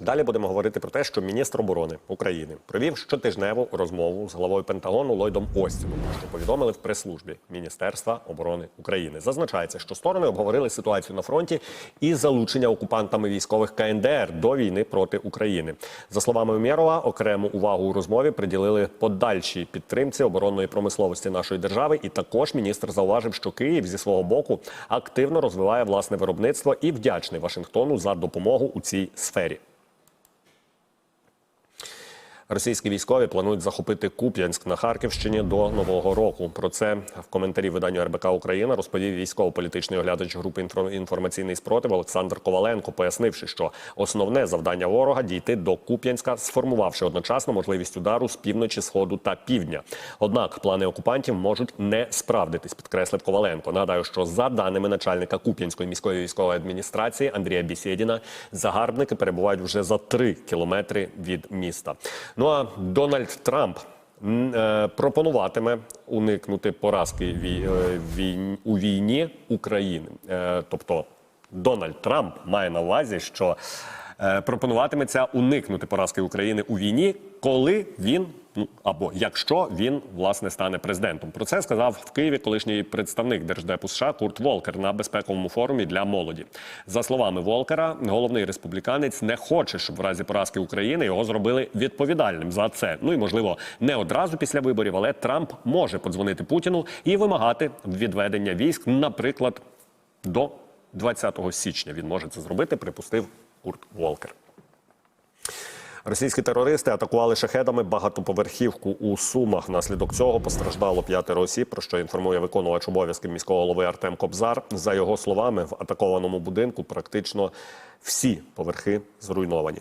Далі будемо говорити про те, що міністр оборони України провів щотижневу розмову з головою Пентагону Ллойдом Остіном, що повідомили в прес-службі Міністерства оборони України. Зазначається, що сторони обговорили ситуацію на фронті і залучення окупантами військових КНДР до війни проти України. За словами Умєрова, окрему увагу у розмові приділили подальшій підтримці оборонної промисловості нашої держави. І також міністр зауважив, що Київ зі свого боку активно розвиває власне виробництво і вдячний Вашингтону за допомогу у цій сфері. Російські військові планують захопити Куп'янськ на Харківщині до нового року. Про це в коментарі виданню РБК Україна розповів військово-політичний оглядач групи «Інфо- інформаційний спротив Олександр Коваленко, пояснивши, що основне завдання ворога дійти до Куп'янська, сформувавши одночасно можливість удару з півночі, сходу та півдня. Однак плани окупантів можуть не справдитись, підкреслив Коваленко. Нагадаю, що за даними начальника Куп'янської міської військової адміністрації Андрія Бісєдіна, загарбники перебувають вже за три кілометри від міста. Ну а Дональд Трамп е, пропонуватиме уникнути поразки е, у війні України. Е, тобто Дональд Трамп має на увазі, що пропонуватиметься уникнути поразки України у війні, коли він. Ну або якщо він власне стане президентом, про це сказав в Києві колишній представник держдепу США Курт Волкер на безпековому форумі для молоді. За словами Волкера, головний республіканець не хоче, щоб в разі поразки України його зробили відповідальним за це. Ну і можливо не одразу після виборів, але Трамп може подзвонити Путіну і вимагати відведення військ, наприклад, до 20 січня. Він може це зробити, припустив Курт Волкер. Російські терористи атакували шахедами багатоповерхівку у Сумах. Внаслідок цього постраждало п'ятеро осіб, про що інформує виконувач обов'язків міського голови Артем Кобзар. За його словами, в атакованому будинку практично всі поверхи зруйновані.